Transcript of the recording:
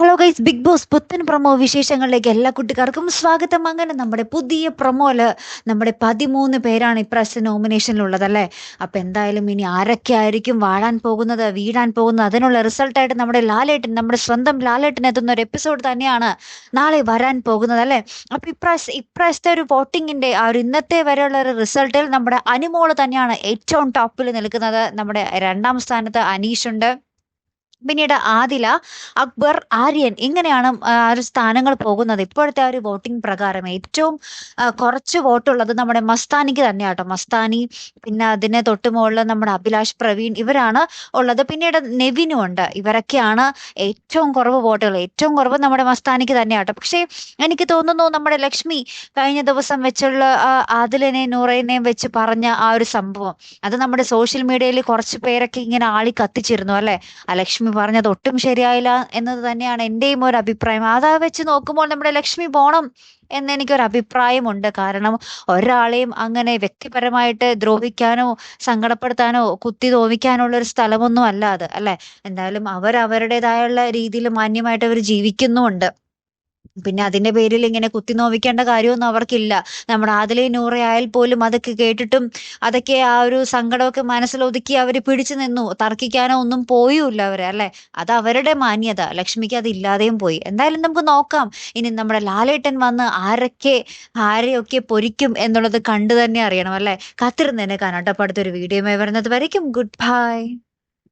Hello guys Bigg Boss promo promo വിശേഷങ്ങളിലേക്ക് എല്ലാ കുട്ടിക്കാർക്കും സ്വാഗതം. അങ്ങനെ നമ്മുടെ പുതിയ പ്രമോൽ നമ്മുടെ പതിമൂന്ന് പേരാണ് ഇപ്രാവശ്യം നോമിനേഷനിലുള്ളത് അല്ലേ? അപ്പം എന്തായാലും ഇനി ആരൊക്കെ ആയിരിക്കും വാഴാൻ പോകുന്നത് വീഴാൻ പോകുന്നത് അതിനുള്ള റിസൾട്ടായിട്ട് നമ്മുടെ ലാലേട്ടൻ നമ്മുടെ സ്വന്തം ലാലേട്ടൻ എത്തുന്ന ഒരു എപ്പിസോഡ് തന്നെയാണ് നാളെ വരാൻ പോകുന്നത് അല്ലേ? അപ്പം ഇപ്രാവശ്യം ഇപ്രാവശ്യത്തെ ഒരു വോട്ടിങ്ങിന്റെ ആ ഒരു ഇന്നത്തെ വരെയുള്ള ഒരു റിസൾട്ടിൽ നമ്മുടെ അനുമോൾ തന്നെയാണ് ഏറ്റവും ടോപ്പിൽ നിൽക്കുന്നത്. നമ്മുടെ രണ്ടാം സ്ഥാനത്ത് അനീഷുണ്ട് പിന്നീട് ആദില അക്ബർ ആര്യൻ ഇങ്ങനെയാണ് ആ ഒരു സ്ഥാനങ്ങൾ പോകുന്നത്. ഇപ്പോഴത്തെ ആ ഒരു വോട്ടിംഗ് പ്രകാരം ഏറ്റവും കുറച്ച് വോട്ടുള്ളത് നമ്മുടെ മസ്താനിക്ക് തന്നെയാട്ടോ. മസ്താനി പിന്നെ അതിന് തൊട്ട് മുകളിൽ നമ്മുടെ അഭിലാഷ് പ്രവീൺ ഇവരാണ് ഉള്ളത്. പിന്നീട് നെവിനും ഉണ്ട്. ഇവരൊക്കെയാണ് ഏറ്റവും കുറവ് വോട്ടുകൾ. ഏറ്റവും കുറവ് നമ്മുടെ മസ്താനിക്ക് തന്നെയാട്ടോ. പക്ഷേ എനിക്ക് തോന്നുന്നു നമ്മുടെ ലക്ഷ്മി കഴിഞ്ഞ ദിവസം വെച്ചുള്ള ആദിലനെ നൂറേനെയും വെച്ച് പറഞ്ഞ ആ ഒരു സംഭവം. അത് നമ്മുടെ സോഷ്യൽ മീഡിയയിൽ കുറച്ച് പേരൊക്കെ ഇങ്ങനെ ആളി കത്തിച്ചിരുന്നു അല്ലെ? ആ ലക്ഷ്മി പറഞ്ഞത് ഒട്ടും ശരിയായില്ല എന്നത് തന്നെയാണ് എന്റെയും ഒരു അഭിപ്രായം. അതാ വെച്ച് നോക്കുമ്പോൾ നമ്മുടെ ലക്ഷ്മി പോണം എന്ന് എനിക്കൊരു അഭിപ്രായമുണ്ട്. കാരണം ഒരാളെയും അങ്ങനെ വ്യക്തിപരമായിട്ട് ദ്രോഹിക്കാനോ സങ്കടപ്പെടുത്താനോ കുത്തി തോന്നിക്കാനുള്ള ഒരു സ്ഥലമൊന്നും അല്ല അത് അല്ലെ? എന്തായാലും അവർ അവരുടേതായുള്ള രീതിയിൽ മാന്യമായിട്ട് അവർ ജീവിക്കുന്നുമുണ്ട്. പിന്നെ അതിന്റെ പേരിൽ ഇങ്ങനെ കുത്തി നോവിക്കേണ്ട കാര്യമൊന്നും അവർക്കില്ല. നമ്മുടെ ആദിലെ നൂറയായാൽ പോലും അതൊക്കെ കേട്ടിട്ടും അതൊക്കെ ആ ഒരു സങ്കടമൊക്കെ മനസ്സിലൊതുക്കി അവർ പിടിച്ചു നിന്നു. തർക്കിക്കാനോ ഒന്നും പോയുമില്ല അവർ അല്ലെ? അത് അവരുടെ മാന്യത. ലക്ഷ്മിക്ക് അത് ഇല്ലാതെയും പോയി. എന്തായാലും നമുക്ക് നോക്കാം. ഇനി നമ്മുടെ ലാലേട്ടൻ വന്ന് ആരൊക്കെ ആരെയൊക്കെ പൊരിക്കും എന്നുള്ളത് കണ്ടു തന്നെ അറിയണം അല്ലെ? കാത്തിരുന്ന് തന്നെ കാണാം കേട്ടോ. അപ്പൊ അടുത്തൊരു വീഡിയോ വരുന്നത് വരയ്ക്കും. Good bye